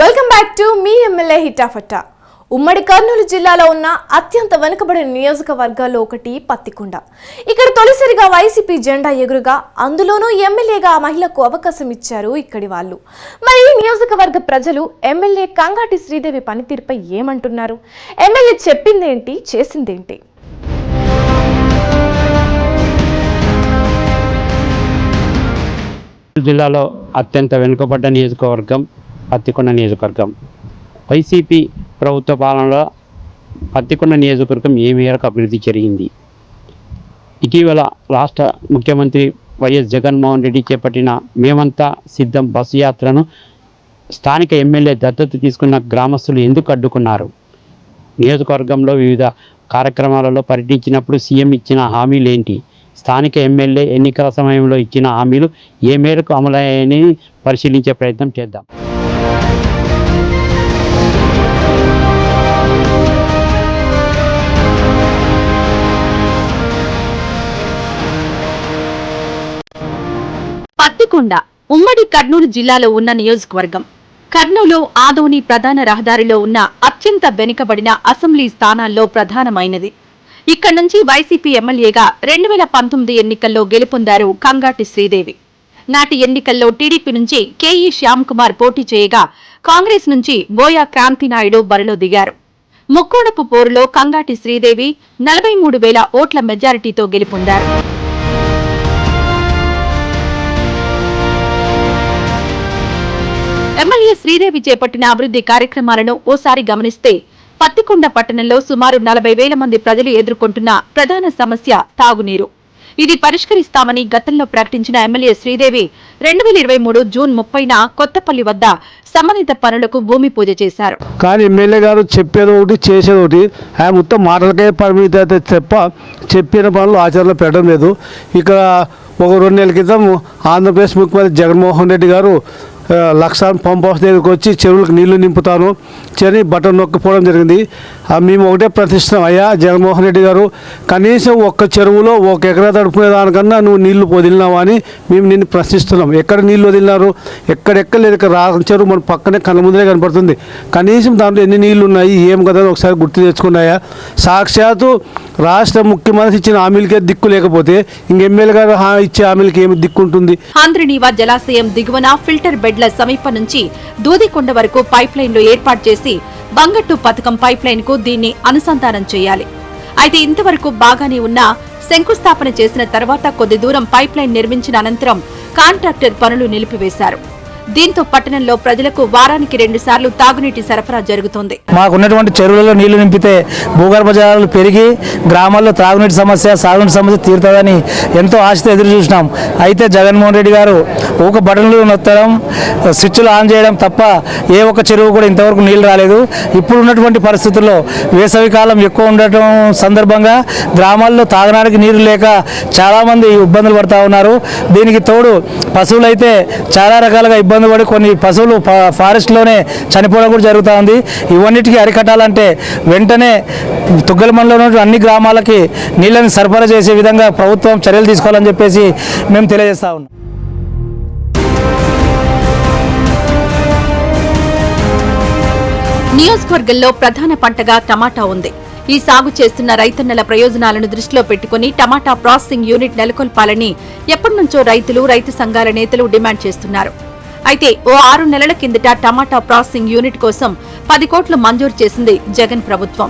Welcome back to మీ MLA హిటాఫట్టా ఉమ్మడి కర్నూలు జిల్లాలో ఉన్న అత్యంత వెనుకబడిన నియోజకవర్గాల్లో ఒకటి పత్తికొండ. ఇక్కడ తొలిసారిగా వైసీపీ జెండా ఎగురుగా అందులోనూ ఎమ్మెల్యేగా మహిళకు అవకాశం ఇచ్చారు ఇక్కడి వాళ్ళు. మరి ఈ నియోజకవర్గ ప్రజలు ఎమ్మెల్యే కంగాటి శ్రీదేవి పనితీరుపై ఏమంటున్నారు? ఎమ్మెల్యే చెప్పిందేంటి? చేసిందేంటి? జిల్లాలో అత్యంత వెనుకబడ్డ నియోజకవర్గం పత్తికొండ నియోజకవర్గం. వైసీపీ ప్రభుత్వ పాలనలో పత్తికొండ నియోజకవర్గం ఏ మేరకు అభివృద్ధి జరిగింది? ఇటీవల రాష్ట్ర ముఖ్యమంత్రి వైఎస్ జగన్మోహన్ రెడ్డి చేపట్టిన మేమంతా సిద్ధం బస్సు యాత్రను స్థానిక ఎమ్మెల్యే దత్తత తీసుకున్న గ్రామస్తులు ఎందుకు అడ్డుకున్నారు? నియోజకవర్గంలో వివిధ కార్యక్రమాలలో పర్యటించినప్పుడు సీఎం ఇచ్చిన హామీలు ఏంటి? స్థానిక ఎమ్మెల్యే ఎన్నికల సమయంలో ఇచ్చిన హామీలు ఏ మేరకు అమలయ్యాయని పరిశీలించే ప్రయత్నం చేద్దాం. నల్గొండ ఉమ్మడి కర్నూలు జిల్లాలో ఉన్న నియోజకవర్గం. కర్నూలు ఆదోని ప్రధాన రహదారిలో ఉన్న అత్యంత వెనుకబడిన అసెంబ్లీ స్థానాల్లో ప్రధానమైనది. ఇక్కడ నుంచి వైసీపీ ఎమ్మెల్యేగా రెండు వేల పంతొమ్మిది ఎన్నికల్లో గెలుపొందారు కంగాటి శ్రీదేవి. నాటి ఎన్నికల్లో టీడీపీ నుంచి కేఈ శ్యామ్ కుమార్ పోటీ చేయగా కాంగ్రెస్ నుంచి బోయా క్రాంతినాయుడు బరిలో దిగారు. ముక్కోడపు పోరులో కంగాటి శ్రీదేవి నలభై మూడు వేల ఓట్ల మెజారిటీతో గెలుపొందారు. ఎమ్మెల్యే శ్రీదేవి చేపట్టిన అభివృద్ధి కార్యక్రమాలను ఓసారి గమనిస్తే పత్తికొండ పట్టణంలో సుమారు నలభై వేల మంది ప్రజలు ఎదుర్కొంటున్న ప్రధాన సమస్య తాగునీరు. ఇది పరిష్కరిస్తామని గతంలో ప్రకటించిన ఎమ్మెల్యే శ్రీదేవి రెండు వేల ఇరవై మూడు జూన్ ముప్పైన కొత్తపల్లి వద్ద సంబంధిత పనులకు భూమి పూజ చేశారు. కానీ ఎమ్మెల్యే గారు చెప్పేది ఒకటి చేసేది ఒకటి. ఆయన మొత్తం మాటలకే పరిమితి అయితే తప్ప చెప్పిన పనులు ఆచరణలో పెట్టడం లేదు. ఇక్కడ ఒక రెండు నెలల క్రితం ఆంధ్రప్రదేశ్ ముఖ్యమంత్రి జగన్మోహన్ రెడ్డి గారు ఆ, పంప్ హౌస్ దగ్గరికి వచ్చి చెరువులకు నీళ్ళు నింపుతాను. చెని బటన్ నొక్కిపోవడం జరిగింది. మేము ఒకటే ప్రతిష్టం. అయ్యా జగన్మోహన్ రెడ్డి గారు కనీసం ఒక్క చెరువులో ఒక ఎకరా తడుపుకునే దానికన్నా నువ్వు నీళ్ళు వదిలినావా అని మేము నిన్ను ప్రశ్నిస్తున్నాం. ఎక్కడ నీళ్ళు వదిలినారు? ఎక్కడెక్కడ లేదు ఇక్కడ రాసిన చెరువు మన పక్కనే కళ్ళ ముందరే కనపడుతుంది. కనీసం దాంట్లో ఎన్ని నీళ్ళు ఉన్నాయి ఏం కదా అని ఒకసారి గుర్తు తెచ్చుకున్నాయా సాక్షాత్తు రాష్ట్ర ముఖ్యమంత్రి ఇచ్చిన హామీలకే దిక్కు లేకపోతే ఇంక ఎమ్మెల్యే గారు హా- ఇచ్చే హామీలకి ఏమి దిక్కు ఉంటుంది? ఆంధ్రనీవా జలాశయం దిగువన ఫిల్టర్ బెడ్ల సమీపం నుంచి దూదికొండ వరకు పైప్ లైన్లు ఏర్పాటు చేసి బంగట్టు పథకం పైప్ లైన్కు దీన్ని అనుసంధానం చేయాలి. అయితే ఇంతవరకు బాగానే ఉన్నా శంకుస్థాపన చేసిన తర్వాత కొద్ది దూరం పైప్ లైన్ నిర్మించిన అనంతరం కాంట్రాక్టర్ పనులు నిలిపివేశారు. దీంతో పట్టణంలో ప్రజలకు వారానికి రెండు సార్లు తాగునీటి సరఫరా జరుగుతోంది. మాకున్నటువంటి చెరువులలో నీళ్ళు నింపితే భూగర్భ జలాలు పెరిగి గ్రామాల్లో త్రాగునీటి సమస్య సాగునీటి సమస్య తీరుతుందని ఎంతో ఆశతో ఎదురు చూసినాం. అయితే జగన్మోహన్ రెడ్డి గారు ఒక బటన్లు నొత్తడం స్విచ్లు ఆన్ చేయడం తప్ప ఏ ఒక్క చెరువు కూడా ఇంతవరకు నీళ్ళు రాలేదు. ఇప్పుడు ఉన్నటువంటి పరిస్థితుల్లో వేసవి కాలం ఎక్కువ ఉండటం సందర్భంగా గ్రామాల్లో తాగడానికి నీరు లేక చాలామంది ఇబ్బందులు పడుతూ ఉన్నారు. దీనికి తోడు పశువులైతే చాలా రకాలుగా ఇబ్బంది పడి కొన్ని పశువులు ఫారెస్ట్లోనే చనిపోవడం కూడా జరుగుతూ ఉంది ఇవన్నిటికీ అరికట్టాలంటే వెంటనే తుగ్గలమండలో ఉన్న అన్ని గ్రామాలకి నీళ్ళని సరఫరా చేసే విధంగా ప్రభుత్వం చర్యలు తీసుకోవాలని చెప్పేసి మేము తెలియజేస్తా ఉన్నాం. నియోజకవర్గంలో ప్రధాన పంటగా టమాటా ఉంది. ఈ సాగు చేస్తున్న రైతన్నల ప్రయోజనాలను దృష్టిలో పెట్టుకుని టమాటా ప్రాసెసింగ్ యూనిట్ నెలకొల్పాలని ఎప్పటి నుంచో రైతులు రైతు సంఘాల నేతలు డిమాండ్ చేస్తున్నారు. అయితే ఓ ఆరు నెలల కిందట టమాటా ప్రాసెసింగ్ యూనిట్ కోసం పది కోట్లు మంజూరు చేసింది జగన్ ప్రభుత్వం.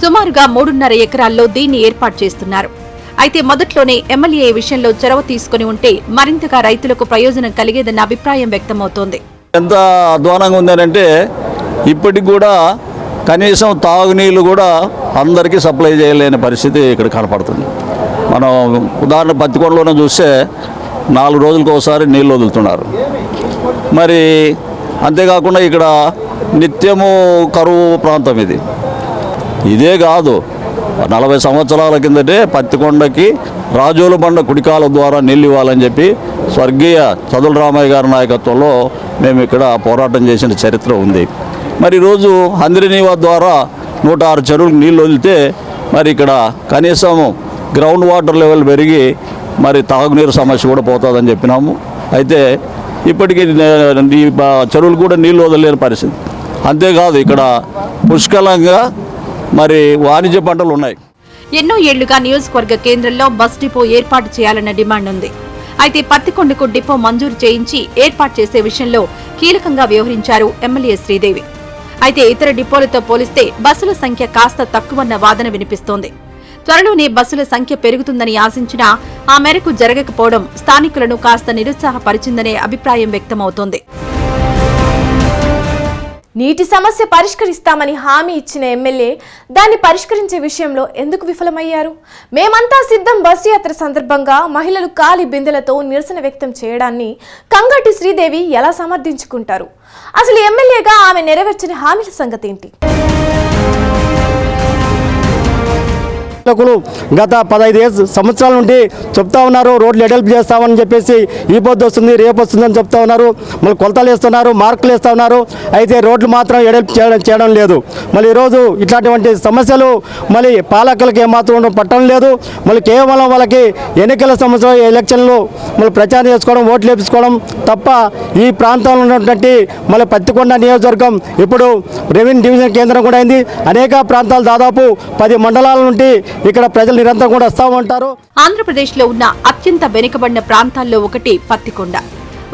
సుమారుగా మూడున్నర ఎకరాల్లో దీన్ని ఏర్పాటు చేస్తున్నారు. అయితే మొదట్లోనే ఎమ్మెల్యే విషయంలో చొరవ తీసుకుని ఉంటే మరింతగా రైతులకు ప్రయోజనం కలిగేదన్న అభిప్రాయం వ్యక్తమవుతోంది. ఎంత అధ్వానంగా ఉందనంటే ఇప్పటికి కూడా కనీసం తాగునీళ్ళు కూడా అందరికీ సప్లై చేయలేని పరిస్థితి ఇక్కడ కనపడుతుంది. మనం ఉదాహరణ పత్తికొండలోనే చూస్తే నాలుగు రోజులకు ఒకసారి నీళ్ళు వదులుతున్నారు. మరి అంతేకాకుండా ఇక్కడ నిత్యము కరువు ప్రాంతం ఇది. ఇదే కాదు నలభై సంవత్సరాల కిందటే పత్తికొండకి రాజోలు బండ కుడికాల ద్వారా నీళ్ళు ఇవ్వాలని చెప్పి స్వర్గీయ చదుల రామయ్య గారి నాయకత్వంలో మేము ఇక్కడ పోరాటం చేసిన చరిత్ర ఉంది. మరి ఈరోజు హంద్రినీవా ద్వారా నూట ఆరు చెరువులకు నీళ్ళు వదిలితే మరి ఇక్కడ కనీసం గ్రౌండ్ వాటర్ లెవెల్ పెరిగి మరి తాగునీరు సమస్య కూడా పోతుందని చెప్పినాము. అయితే ఇప్పటికీ ఈ చెరువులు కూడా నీళ్ళు వదలలేని పరిస్థితి. అంతేకాదు ఇక్కడ పుష్కలంగా మరి వాణిజ్య పంటలు ఉన్నాయి. ఎన్నో ఏళ్ళుగా నియోజకవర్గ కేంద్రంలో బస్ డిపో ఏర్పాటు చేయాలన్న డిమాండ్ ఉంది. అయితే పత్తికొండకు డిపో మంజూరు చేయించి ఏర్పాటు చేసే విషయంలో కీలకంగా వ్యవహరించారు ఎమ్మెల్యే శ్రీదేవి. అయితే ఇతర డిపోలతో పోలిస్తే బస్సుల సంఖ్య కాస్త తక్కువన్న వాదన వినిపిస్తోంది. త్వరలోనే బస్సుల సంఖ్య పెరుగుతుందని ఆశించినా ఆ మేరకు జరగకపోవడం స్థానికులను కాస్త నిరుత్సాహపరిచిందనే అభిప్రాయం వ్యక్తమవుతోంది. నీటి సమస్య పరిష్కరిస్తామని హామీ ఇచ్చిన ఎమ్మెల్యే దాన్ని పరిష్కరించే విషయంలో ఎందుకు విఫలమయ్యారు? మేమంతా సిద్ధం బస్సు యాత్ర సందర్భంగా మహిళలు కాలి బిందెలతో నిరసన వ్యక్తం చేయడాన్ని కంగటి శ్రీదేవి ఎలా సమర్థించుకుంటారు? అసలు ఎమ్మెల్యేగా ఆమె నెరవేర్చిన హామీల సంగతి ఏంటి పాలకులు గత పదహైదు సంవత్సరాల నుండి చెప్తా ఉన్నారు రోడ్లు ఎడల్పు చేస్తామని చెప్పేసి ఈ పొద్దు వస్తుంది రేపు వస్తుందని చెప్తా ఉన్నారు. మళ్ళీ కొలతలు వేస్తున్నారు మార్కులు వేస్తూ ఉన్నారు. అయితే రోడ్లు మాత్రం ఎడల్పు చేయడం చేయడం లేదు. మళ్ళీ ఈరోజు ఇట్లాంటివంటి సమస్యలు మళ్ళీ పాలకులకు ఏమాత్రం పట్టడం లేదు. మళ్ళీ కేవలం వాళ్ళకి ఎన్నికల సంవత్సరం ఎలక్షన్లు మళ్ళీ ప్రచారం చేసుకోవడం ఓట్లు వేపించుకోవడం తప్ప ఈ ప్రాంతంలో ఉన్నటువంటి మళ్ళీ పత్తికొండ నియోజకవర్గం ఇప్పుడు రెవెన్యూ డివిజన్ కేంద్రం కూడా అయింది. అనేక ప్రాంతాలు దాదాపు పది మండలాల నుండి ఇక్కడ ప్రజలు నిరంతరం కూడా వస్తూ ఉంటారు. ఆంధ్రప్రదేశ్లో ఉన్న అత్యంత వెనుకబడిన ప్రాంతాల్లో ఒకటి పత్తికొండ.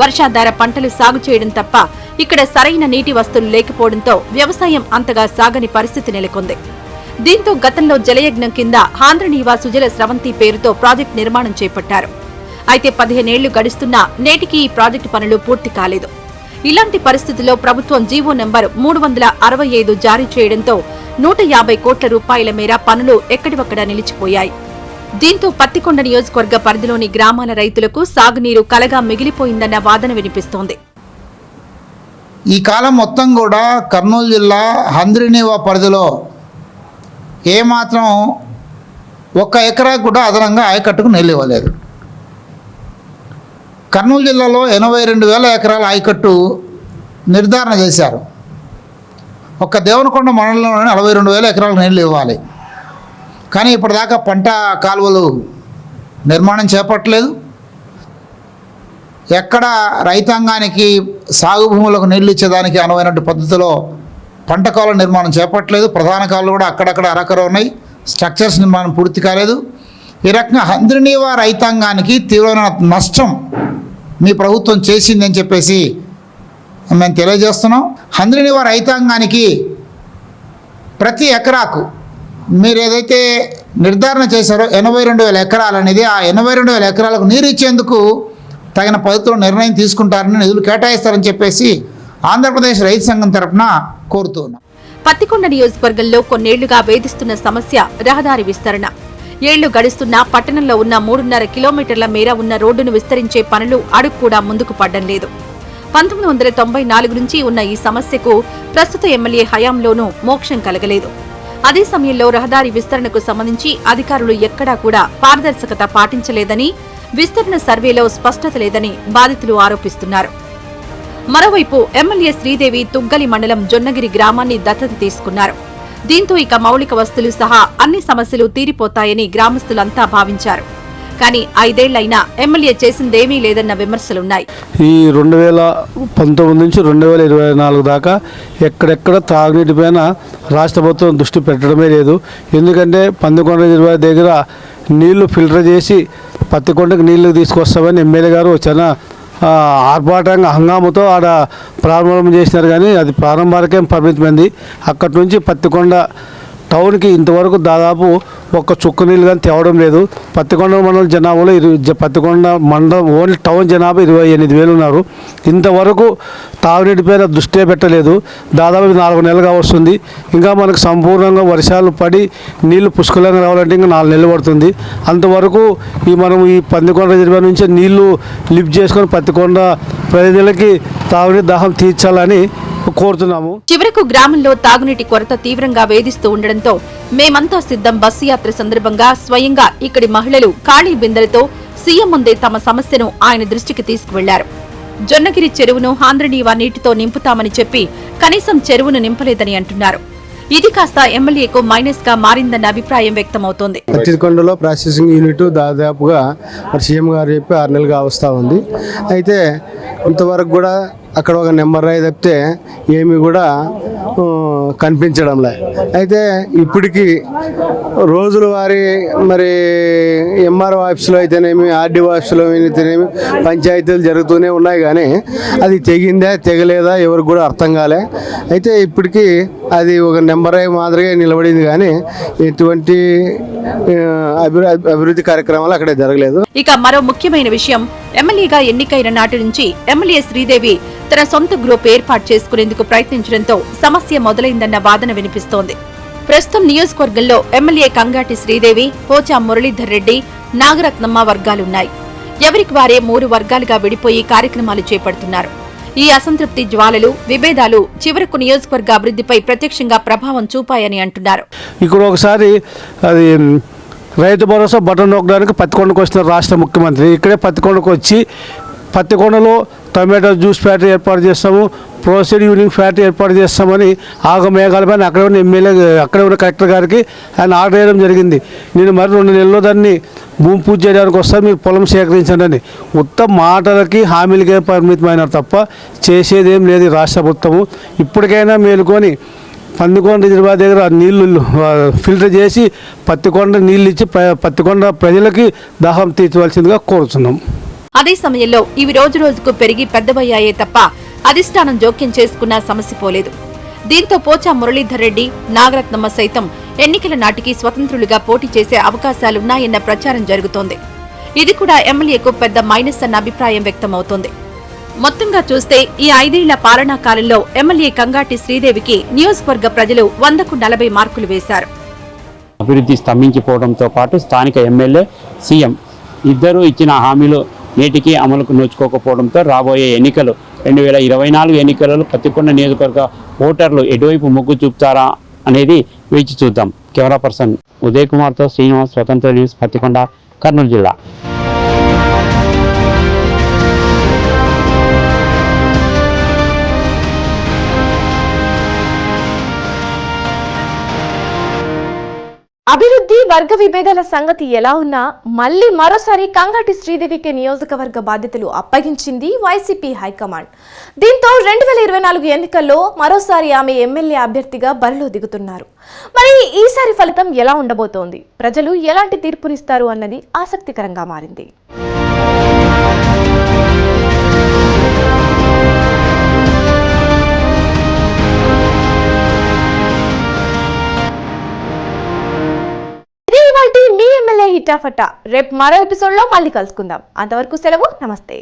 వర్షాధార పంటలు సాగు చేయడం తప్ప ఇక్కడ సరైన నీటి వస్తువులు లేకపోవడంతో వ్యవసాయం అంతగా సాగని పరిస్థితి నెలకొంది. దీంతో గతంలో జలయజ్ఞం కింద ఆంధ్రనీవా సుజల స్రవంతి పేరుతో ప్రాజెక్టు నిర్మాణం చేపట్టారు. అయితే పదిహేనేళ్ళు గడుస్తున్నా నేటికి ఈ ప్రాజెక్టు పనులు పూర్తి కాలేదు. ఇలాంటి పరిస్థితిలో ప్రభుత్వం జీవో నెంబర్ మూడు వందల అరవై ఐదు జారీ చేయడంతో నూట యాభై కోట్ల రూపాయల మేర పనులు ఎక్కడివక్కడ నిలిచిపోయాయి. దీంతో పత్తికొండ నియోజకవర్గ పరిధిలోని గ్రామాల రైతులకు సాగునీరు కలగా మిగిలిపోయిందన్న వాదన వినిపిస్తోంది. ఈ కాలం మొత్తం కూడా కర్నూలు జిల్లా హంద్రినీవా పరిధిలో ఏమాత్రం ఒక్క ఎకరా కూడా అదనంగా ఆయకట్టుకు నీళ్ళు ఇవ్వలేదు. కర్నూలు జిల్లాలో ఎనభై రెండు వేల ఎకరాల ఆయకట్టు నిర్ధారణ చేశారు. ఒక్క దేవనకొండ మండలంలోనే నలభై రెండు వేల ఎకరాలకు నీళ్ళు ఇవ్వాలి. కానీ ఇప్పటిదాకా పంట కాలువలు నిర్మాణం చేపట్టలేదు. ఎక్కడ రైతాంగానికి సాగు భూములకు నీళ్ళు ఇచ్చేదానికి అనువైనటువంటి పద్ధతిలో పంట కాలువ నిర్మాణం చేపట్టలేదు. ప్రధాన కాలువలు కూడా అక్కడక్కడ అరకర ఉన్నాయి. స్ట్రక్చర్స్ నిర్మాణం పూర్తి కాలేదు. ఈ రకంగా హంద్రినీవా రైతాంగానికి తీవ్రమైన నష్టం మీ ప్రభుత్వం చేసిందని చెప్పేసి మేము తెలియజేస్తున్నాం. హంద్రినీవా రైతాంగానికి ప్రతి ఎకరాకు మీరు ఏదైతే నిర్ధారణ చేశారో ఎనభై రెండు వేల ఎకరాలు అనేది ఆ ఎనభై రెండు వేల ఎకరాలకు నీరు ఇచ్చేందుకు తగిన పద్ధతిలో నిర్ణయం తీసుకుంటారని నిధులు కేటాయిస్తారని చెప్పేసి ఆంధ్రప్రదేశ్ రైతు సంఘం తరఫున కోరుతూ ఉన్నాం పత్తికొండ నియోజకవర్గంలో కొన్నేళ్ళుగా వేధిస్తున్న సమస్య రహదారి విస్తరణ. ఏళ్ళు గడుస్తున్నా పట్టణంలో ఉన్న మూడున్నర కిలోమీటర్ల మేర ఉన్న రోడ్డును విస్తరించే పనులు అడుగు కూడా ముందుకు పడ్డం లేదు. పంతొమ్మిది వందల తొంభై నాలుగు నుంచి ఉన్న ఈ సమస్యకు ప్రస్తుత ఎమ్మెల్యే హయాంలోనూ మోక్షం కలగలేదు. అదే సమయంలో రహదారి విస్తరణకు సంబంధించి అధికారులు ఎక్కడా కూడా పారదర్శకత పాటించలేదని విస్తరణ సర్వేలో స్పష్టత లేదని బాధితులు ఆరోపిస్తున్నారు. మరోవైపు ఎమ్మెల్యే శ్రీదేవి తుగ్గలి మండలం జొన్నగిరి గ్రామాన్ని దత్తత తీసుకున్నారు. దీంతో ఇక మౌలిక వస్తువులు సహా అన్ని సమస్యలు తీరిపోతాయని గ్రామస్తులంతా భావించారు. కానీ ఐదేళ్ళైనా ఎమ్మెల్యే చేసిందేమీ లేదన్న విమర్శలున్నాయి. ఈ రెండు వేల పంతొమ్మిది నుంచి రెండు వేల ఇరవై నాలుగు దాకా ఎక్కడెక్కడ తాగునీటి పైన రాష్ట్ర ప్రభుత్వం దృష్టి పెట్టడమే లేదు. ఎందుకంటే పందికొండ ఇరవై దగ్గర నీళ్ళు ఫిల్టర్ చేసి పత్తికొండకు నీళ్ళు తీసుకొస్తామని ఎమ్మెల్యే గారు చాలా ఆర్భాటంగా హంగాముతో ఆడ ప్రారంభం చేసినారు కానీ అది ప్రారంభాలకేం పరిమితమైంది. అక్కడి నుంచి పత్తికొండ టౌన్కి ఇంతవరకు దాదాపు ఒక్క చుక్క నీళ్ళు కానీ తేవడం లేదు. పత్తికొండ మండలం జనాభాలో ఇరు జ- పత్తికొండ మండలం ఓన్లీ టౌన్ జనాభా ఇరవై ఎనిమిది వేలు ఉన్నారు. ఇంతవరకు తాగునీటి పైన దృష్టి పెట్టలేదు. దాదాపు నాలుగు నెలలుగా వస్తుంది ఇంకా మనకు సంపూర్ణంగా వర్షాలు పడి నీళ్ళు పుష్కలంగా రావాలంటే ఇంకా నాలుగు నెలలు పడుతుంది. అంతవరకు ఈ మనం ఈ పందికొండ రిజర్వా నుంచి నీళ్ళు లిఫ్ట్ చేసుకొని పత్తికొండ ప్రజలకి తాగునీటి దాహం తీర్చాలని కోరుతున్నాము. చివరకు గ్రామంలో తాగునీటి కొరత తీవ్రంగా వేధిస్తూ ఉండడంతో మేమంతా సిద్ధం బస్సు యాత్ర సందర్భంగా స్వయంగా ఇక్కడి మహిళలు ఖాళీ బిందెలతో సీఎం ముందే తమ సమస్యను ఆయన దృష్టికి తీసుకువెళ్ళారు. జొన్నగిరి చెరువును ఆంధ్రనీవా నీటితో నింపుతామని చెప్పి కనీసం చెరువును నింపలేదని అంటున్నారు. ఇది కాస్త ఎమ్మెల్యేకు మైనస్గా మారిందన్న అభిప్రాయం వ్యక్తమవుతోంది. పచ్చికొండలో ప్రాసెసింగ్ యూనిట్ దాదాపుగా సీఎం గారు చెప్పి ఆరు నెలలుగా వస్తూ ఉంది. అయితే ఇంతవరకు కూడా అక్కడ ఒక నెంబర్ రాయి తప్పితే ఏమి కూడా కనిపించడంలే. అయితే ఇప్పటికీ రోజుల వారి మరి ఎంఆర్ఓ ఆఫీసులో అయితేనేమి ఆర్డీఓ ఆఫీసులో అయితేనేమి పంచాయతీలు జరుగుతూనే ఉన్నాయి కానీ అది తెగిందా తెగలేదా ఎవరికి కూడా అర్థం కాలే. అయితే ఇప్పటికీ అది ఒక నెంబర్ అయి మాదిరిగా నిలబడింది కానీ ఎటువంటి అభివృద్ధి అభివృద్ధి కార్యక్రమాలు అక్కడ జరగలేదు. ఇక మరో ముఖ్యమైన విషయం ఎమ్మెల్యేగా ఎన్నికైన నాటి నుంచి ఎమ్మెల్యే శ్రీదేవి తన సొంత గ్రూప్ ఏర్పాటు చేసుకునేందుకు ప్రయత్నించడంతో సమస్య మొదలైందన్న వాదన వినిపిస్తోంది. ప్రస్తుతం నియోజకవర్గంలో ఎమ్మెల్యే కంగాటి శ్రీదేవి పోచా మురళీధర్ రెడ్డి నాగరత్నమ్మ వర్గాలున్నాయి. ఎవరికి వారే మూడు వర్గాలుగా విడిపోయి కార్యక్రమాలు చేపడుతున్నారు. ఈ అసంతృప్తి జ్వాలలు విభేదాలు చివరకు నియోజకవర్గ అభివృద్ధిపై ప్రత్యక్షంగా ప్రభావం చూపాయని అంటున్నారు. ఇక్కడ ఒకసారి అది రైతు భరోసా బటన్ నొక్కడానికి పత్తికొండకు వచ్చిన రాష్ట్ర ముఖ్యమంత్రి. ఇక్కడే పత్తికొండకు వచ్చి పత్తికొండలో టమాటో జ్యూస్ ఫ్యాక్టరీ ఏర్పాటు చేస్తాము. ప్రోసెడ్ యూనింగ్ ఫ్యాక్టరీ ఏర్పాటు చేస్తామని ఆగమేఘాలపైన అక్కడ ఉన్న ఎమ్మెల్యే అక్కడే ఉన్న కలెక్టర్ గారికి ఆయన ఆర్డర్ వేయడం జరిగింది. నేను మరి రెండు నెలల్లో దాన్ని భూమి పూజ చేయడానికి వస్తాను మీరు పొలం సేకరించండి అని. ఉత్త మాటలకి హామీలకే పరిమితమైన తప్ప చేసేదేం లేదు రాష్ట్ర ప్రభుత్వము. ఇప్పటికైనా మేలుకొని పందికొండ రిజర్వాయర్ దగ్గర నీళ్ళు ఫిల్టర్ చేసి పత్తికొండ నీళ్ళు ఇచ్చి పత్తికొండ ప్రజలకి దాహం తీర్చవలసిందిగా కోరుతున్నాం అదే సమయంలో ఇవి రోజు రోజుకు పెరిగి పెద్దవయ్యాయే తప్ప అధిష్టానం జోక్యం చేసుకున్న సమస్య పోలేదు. దీంతో పోచా మురళీధర్ రెడ్డి నాగరత్నమ్మ సైతం ఎన్నికల నాటికి స్వతంత్రులుగా పోటీ చేసే అవకాశాలున్నాయన్న ప్రచారం జరుగుతోంది. ఇది కూడా ఎమ్మెల్యేకు పెద్ద మైనస్ అన్న అభిప్రాయం వ్యక్తమవుతోంది. మొత్తంగా చూస్తే ఈ ఐదేళ్ళ పాలనా కాలంలో ఎమ్మెల్యే కంగాటి శ్రీదేవికి నియోజకవర్గ ప్రజలు వందకు నలభై మార్కులు వేశారు. అభివృద్ధి స్తంభించిపోవడంతో పాటు స్థానిక ఎమ్మెల్యే సీఎం ఇద్దరూ ఇచ్చిన హామీలు నేటికి అమలుకు నోచుకోకపోవడంతో రాబోయే ఎన్నికలు రెండు వేల ఇరవై నాలుగు ఎన్నికలలో పత్తికొండ నియోజకవర్గ ఓటర్లు ఎటువైపు మొగ్గు చూపుతారా అనేది వేచి చూద్దాం. కెమెరా పర్సన్ ఉదయ్ కుమార్తో శ్రీనివాస్ స్వతంత్ర న్యూస్ పత్తికొండ కర్నూలు జిల్లా. అభివృద్ధి వర్గ విభేదాల సంగతి ఎలా ఉన్నా మళ్ళీ మరోసారి కంగాటి శ్రీదేవికి నియోజకవర్గ బాధ్యతలు అప్పగించింది వైసీపీ హైకమాండ్. దీంతో రెండు వేల ఇరవై నాలుగు ఎన్నికల్లో మరోసారి ఆమె ఎమ్మెల్యే అభ్యర్థిగా బరిలో దిగుతున్నారు. మరి ఈసారి ఫలితం ఎలా ఉండబోతోంది? ప్రజలు ఎలాంటి తీర్పునిస్తారు అన్నది ఆసక్తికరంగా మారింది. ఇటాఫటా రేపు మరో ఎపిసోడ్లో మళ్ళీ కలుసుకుందాం. అంతవరకు సెలవు నమస్తే.